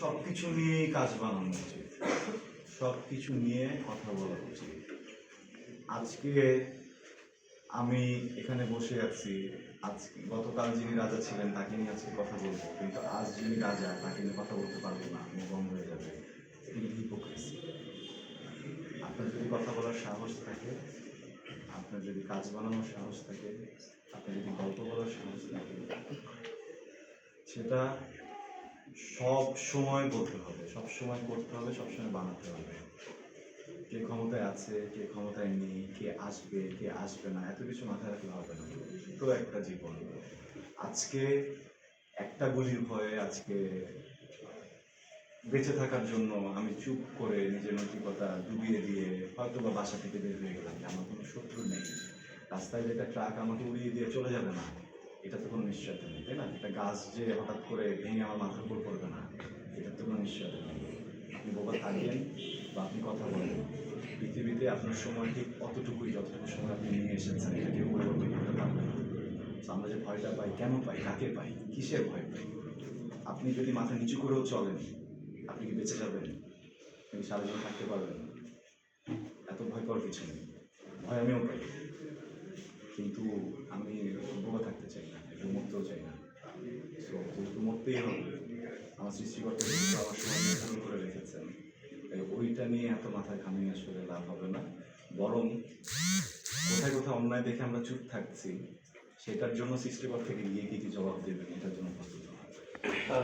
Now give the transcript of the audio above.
সব কিছু নিয়েই কাজ বানানো উচিত। সব কিছু নিয়ে কথা বলা উচিত। আজকে আমি এখানে বসে আছি। আজকে গতকাল যিনি রাজা ছিলেন, তাকে নিয়ে আজকে কথা বলব। কিন্তু আজ যিনি রাজা, তাকে নিয়ে কথা বলতে পারব না। আমি বন্ধ হয়ে যাবে এটি হিপোক্রেসি আপনার যদি কথা বলার সাহস থাকে, আপনার যদি কাজ বানানোর সাহস থাকে, আপনার যদি গল্প বলার সাহস থাকে, সেটা সব সময় বলতে হবে, সব সময় করতে হবে, সব সময় বানাতে হবে। কে ক্ষমতায় আছে, কে ক্ষমতায় নেই, কে আসবে কে আসবে না, এত কিছু মাথায় রাখলে হবে না। তো একটা জীবন। আজকে একটা গুলির ভয়ে আজকে বেঁচে থাকার জন্য আমি চুপ করে নিজের নৈতিকতা ডুবিয়ে দিয়ে হয়তো বা বাসা থেকে বের হয়ে গেলাম। আমার কোনো শত্রু নেই। রাস্তায় যেটা ট্রাক আমাকে উড়িয়ে দিয়ে চলে যাবে না। এটা তো কোনো নিশ্চয়তা নেই, তাই না? একটা গাছ যে হঠাৎ করে ভেঙে আমার মাথার উপর পড়বে না এটার তো কোনো নিশ্চয়তা নেই। আপনি বোবা থাকবেন বা আপনি কথা বলেন, পৃথিবীতে আপনার সময় ঠিক অতটুকুই যতটুকু সময় আপনি নিয়ে এসেছেন, এটা কেউ পরিবর্তন করতে পারবে না। আমরা যে ভয়টা পাই, কেন পাই, কাকে পাই, কিসের ভয় পাই? আপনি যদি মাথা নিচু করেও চলেন, আপনি কি বেঁচে যাবেন? আপনি সারাদিন থাকতে পারবেন এত ভয় পাওয়ার কিছু নেই। ভয় আমিও পাই। কিন্তু আমি বোবা থাকতে চাই না, একটু মরতেও চাই না। তো যেহেতু মরতেই হবে, আমার সৃষ্টিকর্তা আমার সময় করে রেখেছেন ওইটা নিয়ে এত মাথায় ঘামিয়ে আসলে লাভ হবে না। বরং কোথায় কোথায় অন্যায় দেখে আমরা চুপ থাকছি, সেটার জন্য সৃষ্টিকর্তাকে গিয়ে কি কি জবাব দেবেন, এটার জন্য প্রস্তুত